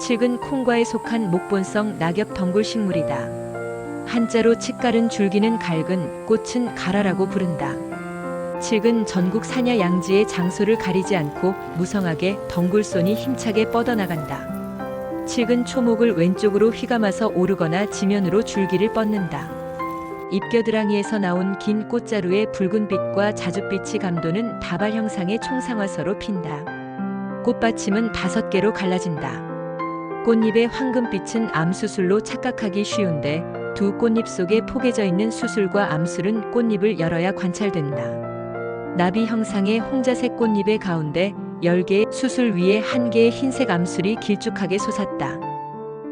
칡은 콩과에 속한 목본성 낙엽 덩굴 식물이다. 한자로 칡가른 줄기는 갈근, 꽃은 가라라고 부른다. 칡은 전국 사냐 양지의 장소를 가리지 않고 무성하게 덩굴손이 힘차게 뻗어나간다. 칡은 초목을 왼쪽으로 휘감아서 오르거나 지면으로 줄기를 뻗는다. 잎겨드랑이에서 나온 긴 꽃자루의 붉은빛과 자줏빛이 감도는 다발 형상의 총상화서로 핀다. 꽃받침은 다섯 개로 갈라진다. 꽃잎의 황금빛은 암수술로 착각하기 쉬운데 두 꽃잎 속에 포개져 있는 수술과 암술은 꽃잎을 열어야 관찰된다. 나비 형상의 홍자색 꽃잎의 가운데 10개의 수술 위에 한 개의 흰색 암술이 길쭉하게 솟았다.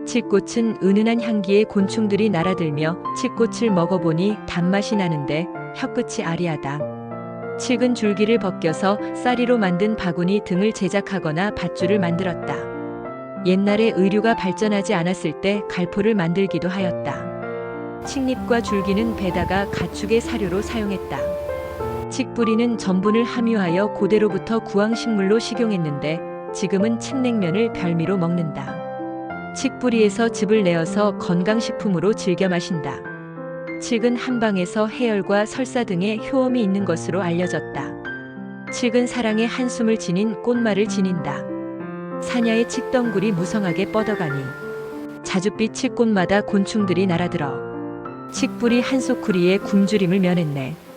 칡꽃은 은은한 향기의 곤충들이 날아들며 칡꽃을 먹어보니 단맛이 나는데 혀끝이 아리하다. 칡은 줄기를 벗겨서 쌀이로 만든 바구니 등을 제작하거나 밧줄을 만들었다. 옛날에 의류가 발전하지 않았을 때 갈포를 만들기도 하였다. 칡잎과 줄기는 배다가 가축의 사료로 사용했다. 칡뿌리는 전분을 함유하여 고대로부터 구황식물로 식용했는데 지금은 칡냉면을 별미로 먹는다. 칡뿌리에서 즙을 내어서 건강식품으로 즐겨 마신다. 칡은 한방에서 해열과 설사 등의 효험이 있는 것으로 알려졌다. 칡은 사랑의 한숨을 지닌 꽃말을 지닌다. 사냐의 칡덩굴이 무성하게 뻗어가니 자줏빛 칡꽃마다 곤충들이 날아들어 칡뿌리 한 소쿠리에 굶주림을 면했네.